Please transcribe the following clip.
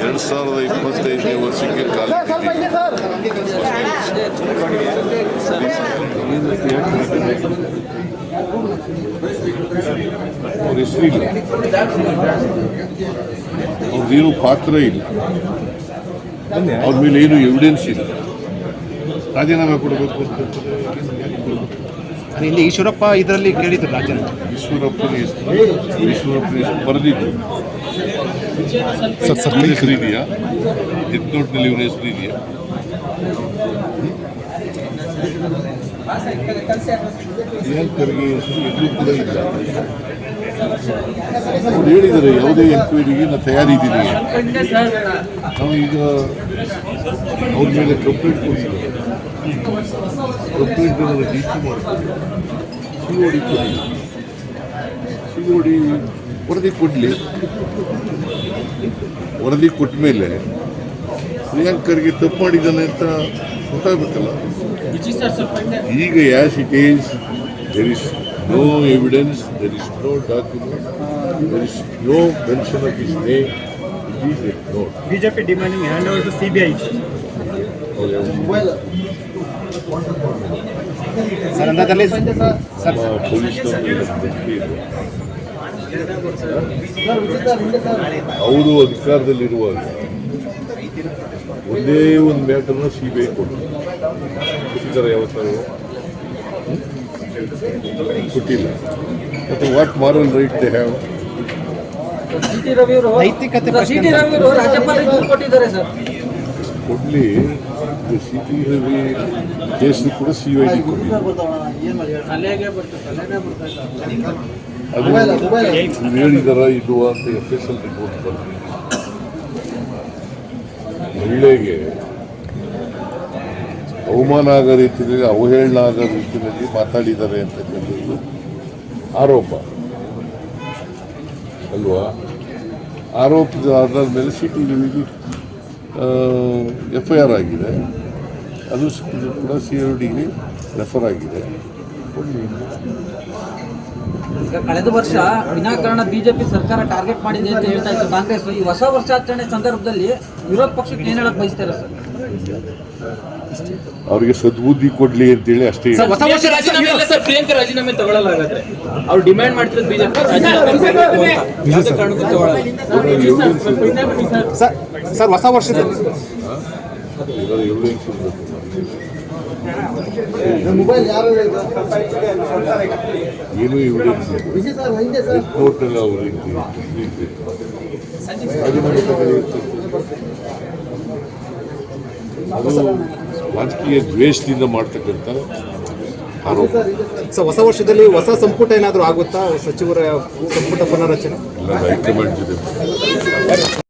ಎರಡು ಸಾವಿರದ ಇಪ್ಪತ್ತೈದನೇ ವರ್ಷಕ್ಕೆ ಸರ್ ಅವ್ರ ಹೆಸರು ಇಲ್ಲ ಅವ್ರದ್ದೇನು ಪಾತ್ರ ಇಲ್ಲ. ಅವ್ರ ಮೇಲೆ ಏನು ಎವಿಡೆನ್ಸ್ ಇಲ್ಲ. ರಾಜೀನಾಮೆ ಕೊಡಬೇಕು ಅಂತ. ಇಲ್ಲಿ ಈಶ್ವರಪ್ಪ ಇದರಲ್ಲಿ ಕೇಳಿದ್ರು ರಾಜ್ಯ ಈಶ್ವರಪ್ಪನ ಹೆಸರು ಈಶ್ವರಪ್ಪನ ಬರೆದಿದ್ದು. ಸರ್ ಸರ್ ಹೆಸರು ಇದೆಯಾ ಡೆತ್ ಇವನ ಹೆಸರು ಇದೆಯಾ ಹೆಸರು ಎಲ್ಲೂ ಕೂಡ ಇಲ್ಲ. ಅವ್ರು ಹೇಳಿದ್ದಾರೆ ಯಾವುದೇ ಎಂಕ್ವೈರಿಗೆ ನಾನು ತಯಾರಿದ್ದೀನಿ ನಾವು ಈಗ ಅವ್ರ ಮೇಲೆ ಕಂಪ್ಲೇಂಟ್ ಕೊಡ್ತೀವಿ ಕಂಪ್ಲೇಂಟ್ ನಾನು ಡಿ ಸಿ ಮಾಡ್ತೀನಿ ಸಿಒಡಿ ಕೊಡಿ ಸಿಒಡಿ ವರದಿ ಕೊಡಲಿ ವರದಿ ಕೊಟ್ಟ ಮೇಲೆ ಪ್ರಿಯಾಂಕರ್ಗೆ ತಪ್ಪು ಮಾಡಿದ್ದಾನೆ ಅಂತ ಗೊತ್ತಾಗಬೇಕಲ್ಲ ಈಗ as it is there is no evidence there is no document there is no mention of his name BJP demanding hand over to CBI sir ಪೊಲೀಸ್ನವರು ಅವರು ಅಧಿಕಾರದಲ್ಲಿರುವಾಗ ಒಂದೇ ಒಂದು ಮ್ಯಾಟರ್ನ ಸಿ ಬಿ ಐ ಕೊಟ್ಟರು ಕೊಟ್ಟಿದ್ದಾರೆ ಯಾವತ್ತಾರು? ಕೊಟ್ಟಿಲ್ಲ. ಮತ್ತು what moral right they have CT Ravi ಅವರು ನೈತಿಕತೆ ಸಿಟಿ ರವಿ ಅವರು ರಾಜ್ಯಪಾಲರಿಗೆ ದೂರು ಕೊಟ್ಟಿದ್ದಾರೆ ಸರ್. ಕೊಡಲಿ. ಸಿ ಟಿ ರವಿ ಕೇಸ್ ಕೂಡ ಸಿ ಐ ಡಿ ಅದು ಹೇಳಿದಾರ ಇದು ಅಂತ ಎಫ್ ಎಸ್ ಎಲ್ ರಿಪೋರ್ಟ್ ಬಂದಿದೆ. ಮಹಿಳೆಗೆ ಅವಮಾನ ಆಗೋ ರೀತಿಯಲ್ಲಿ ಅವಹೇಳನ ಆಗೋ ರೀತಿಯಲ್ಲಿ ಮಾತಾಡಿದ್ದಾರೆ ಅಂತಕ್ಕಂಥದ್ದು ಆರೋಪ. ಅಲ್ವಾ? ಆರೋಪದ ಆಧಾರದ ಮೇಲೆ ಸಿಟಿ ರವಿಗೆ ಎಫ್ ಐ ಆರ್ ಆಗಿದೆ ಅದು ಕೂಡ ಸಿ ಐ ಡಿಗೆ ರೆಫರ್ ಆಗಿದೆ. ಈಗ ಕಳೆದ ವರ್ಷ ವಿನಾಕಾರಣ ಬಿಜೆಪಿ ಸರ್ಕಾರ ಟಾರ್ಗೆಟ್ ಮಾಡಿದೆ ಅಂತ ಹೇಳ್ತಾ ಇತ್ತು ಕಾಂಗ್ರೆಸ್ ಈ ಹೊಸ ವರ್ಷಾಚರಣೆ ಸಂದರ್ಭದಲ್ಲಿ ವಿರೋಧ ಪಕ್ಷಕ್ಕೆ ಏನ್ ಹೇಳಕ್ ಬಯಸ್ತಾರೆ ಸರ್ ಅವರಿಗೆ ಸದ್ಬುದ್ಧಿ ಕೊಡ್ಲಿ ಅಂತೇಳಿ ಅಷ್ಟೇ ಪ್ರಿಯಾಂಕಾ ರಾಜೀನಾಮೆ ಅವ್ರು ಡಿಮ್ಯಾಂಡ್ ಮಾಡ್ತಿರೋದು ಬಿಜೆಪಿ ಸರ್ ಹೊಸ ಅಂತ. ಯಾವುದೇ ಕಾರಣಕ್ಕೂ ತಗೊಳ್ಳಲ್ಲ ಎವಿಡೆನ್ಸ್ ಇರಬೇಕು ಸರ್ ಸರ್ ಹೊಸ ವರ್ಷದಲ್ಲಿ ಎವಿಡೆನ್ಸ್ ಇರಬೇಕು ಏನು ಎವಿಡೆನ್ಸ್ ಅದು ರಾಜಕೀಯ ದ್ವೇಷದಿಂದ ಮಾಡ್ತಕ್ಕಂಥ ಆರೋಪ. ಸರ್ ಹೊಸ ವರ್ಷದಲ್ಲಿ ಹೊಸ ಸಂಪುಟ ಏನಾದರೂ ಆಗುತ್ತಾ? ಸಚಿವರ ಸಂಪುಟ ಪುನರಚನೆ ಎಲ್ಲ ಹೈಕಮಾಂಡ್ ಜೊತೆ.